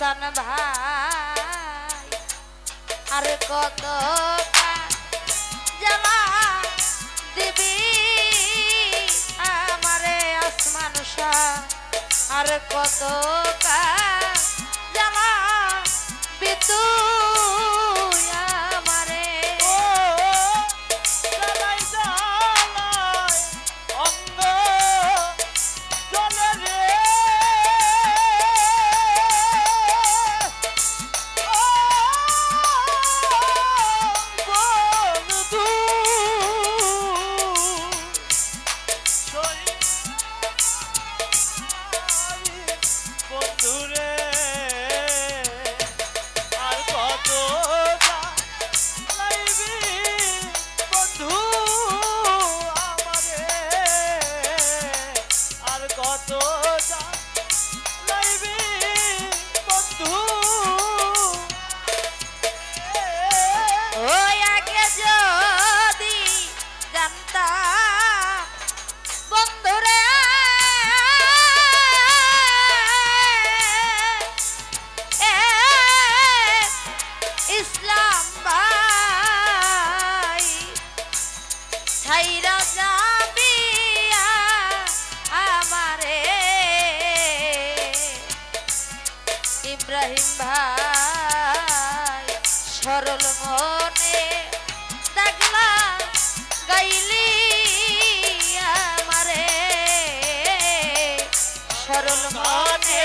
হাসান ভাই আর কত জ্বালা দিবি? আমারে আসমান আর কত কা ইব্রাহিম ভাই সরল মনে দেখলা গাইলি আমারে। সরল মনে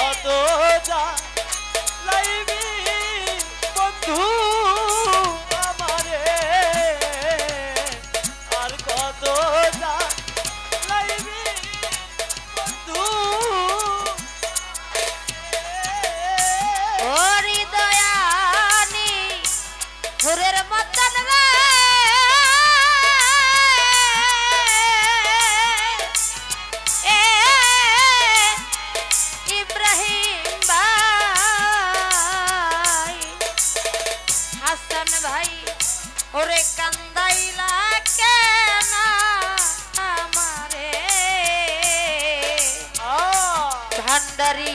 কত যা লাইবি বন্ধু? ভাই ওরে কান্দাইলা কেন আমারে। ভান্ডারী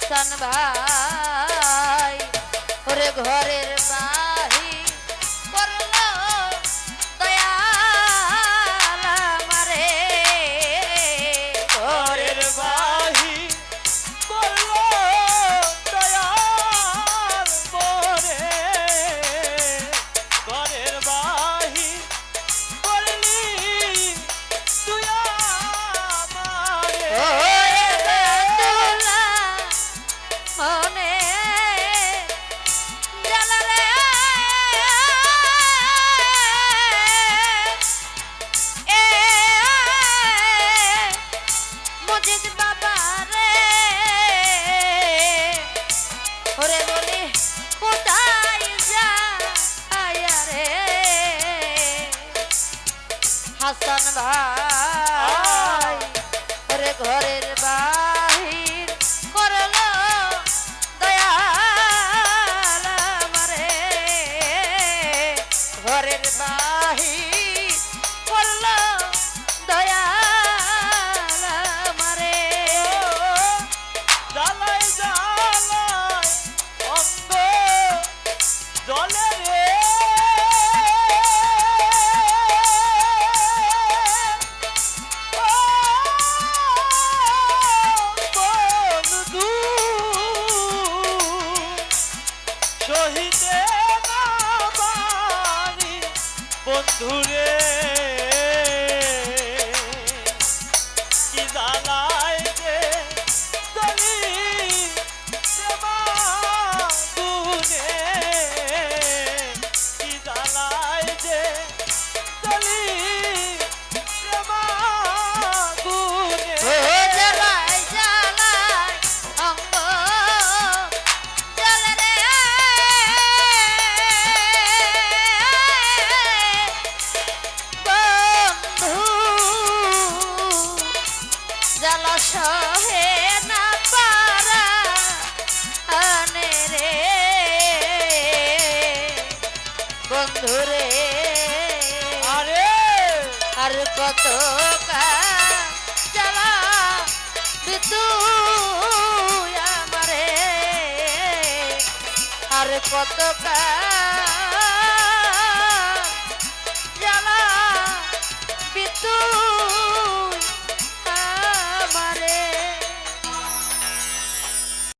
হাসান ভাই। ওরে ঘরের বা বন্ধুরে। সহে না পারা আনে রে। বন্ধু রে। আরে। আর কত জ্বালা বিদ্যুৎ আমারে। আর কত বিদ্যুৎ